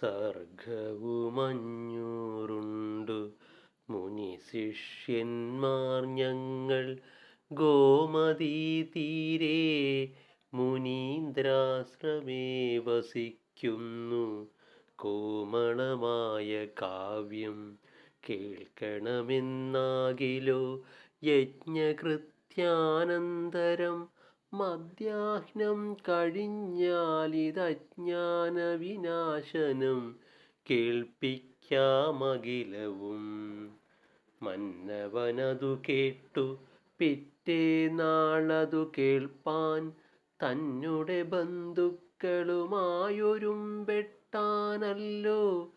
സർഗവുമഞ്ഞൂറുണ്ടു. മുനി ശിഷ്യന്മാർ ഞങ്ങൾ ഗോമതി തീരെ മുനീന്ദ്രാശ്രമേ വസിക്കുന്നു. കോമളമായ കാവ്യം കേൾക്കണമെന്നാകിലോ യജ്ഞകൃത്യാനന്തരം മധ്യാഹ്നം കഴിഞ്ഞാലിതജ്ഞാന വിനാശനം കേൾപ്പിക്കാമകിലവും. മന്നവനതു കേട്ടു പിറ്റേ നാളതു കേൾപ്പാൻ തന്നെ ബന്ധുക്കളുമായൊരുമ്പെട്ടാനല്ലോ.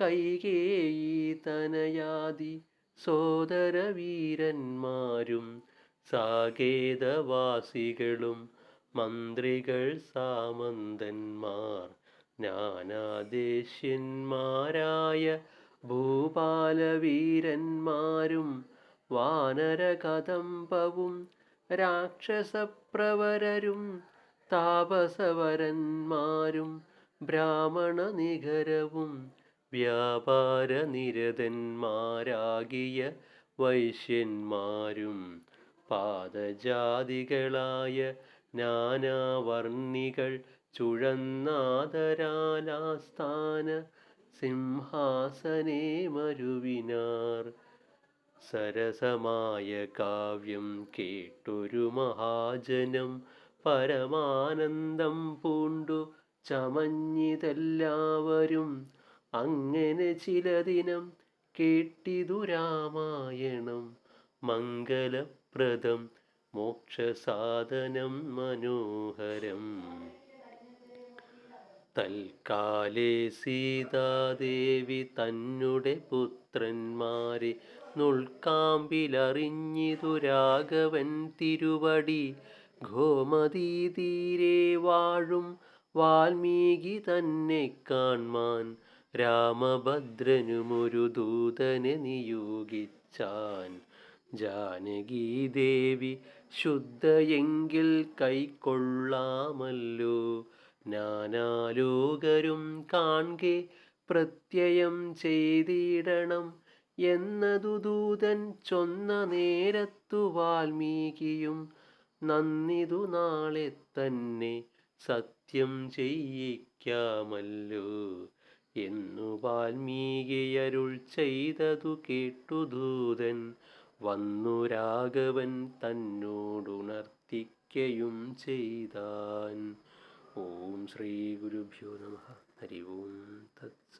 കൈകേയി തനയാതി സോദരവീരന്മാരും സാകേതവാസികളും മന്ത്രികൾ സാമന്തന്മാർ ജ്ഞാനാദേശ്യന്മാരായ ഭൂപാലവീരന്മാരും വാനരകദംബവും രാക്ഷസപ്രവരരും താപസവരന്മാരും ബ്രാഹ്മണ നികരവും വ്യാപാരനിരതന്മാരാകിയ വൈശ്യന്മാരും പാദജാതികളായ നാനാവർണികൾ ചുഴന്നാദരാലാസ്ഥാന സിംഹാസനേ മരുവിനാർ. സരസമായ കാവ്യം കേട്ടൊരു മഹാജനം പരമാനന്ദം പൂണ്ടു ചമഞ്ഞിതെല്ലാവരും അങ്ങനെ ചില ദിനം കേട്ടിതു രാമായണം. മംഗലപ്രദം മോക്ഷസാധനം മനോഹരം. തൽക്കാലേ സീതാദേവി തന്നെ പുത്രന്മാരെ നുൾക്കാമ്പിലറിഞ്ഞിതു രാഘവൻ തിരുവടി. ഗോമതീ തീരെ വാഴും വാൽമീകി തന്നെ കാൺമാൻ. രാമഭദ്രനുമൊരു ദൂതനെ നിയോഗിച്ചാൻ. ജാനകീദേവി ശുദ്ധയെങ്കിൽ കൈക്കൊള്ളാമല്ലോ. നാനാലോകരും കാൺകെ പ്രത്യയം ചെയ്തിടണം എന്നതു ദൂതൻ ചൊന്ന നേരത്തു വാൽമീകിയും നന്ദിതു നാളെ തന്നെ സത്യം ചെയ്യിക്കാമല്ലോ. എന്നു വാൽമീകിയരുൾ ചെയ്തതു കേട്ടു ദൂതൻ. വന്നു രാഘവൻ തന്നോടുണർത്തിക്കയും ചെയ്താൻ. ഓം ശ്രീ ഗുരുഭ്യോ നമ. ഹരി ഓം തത്സ.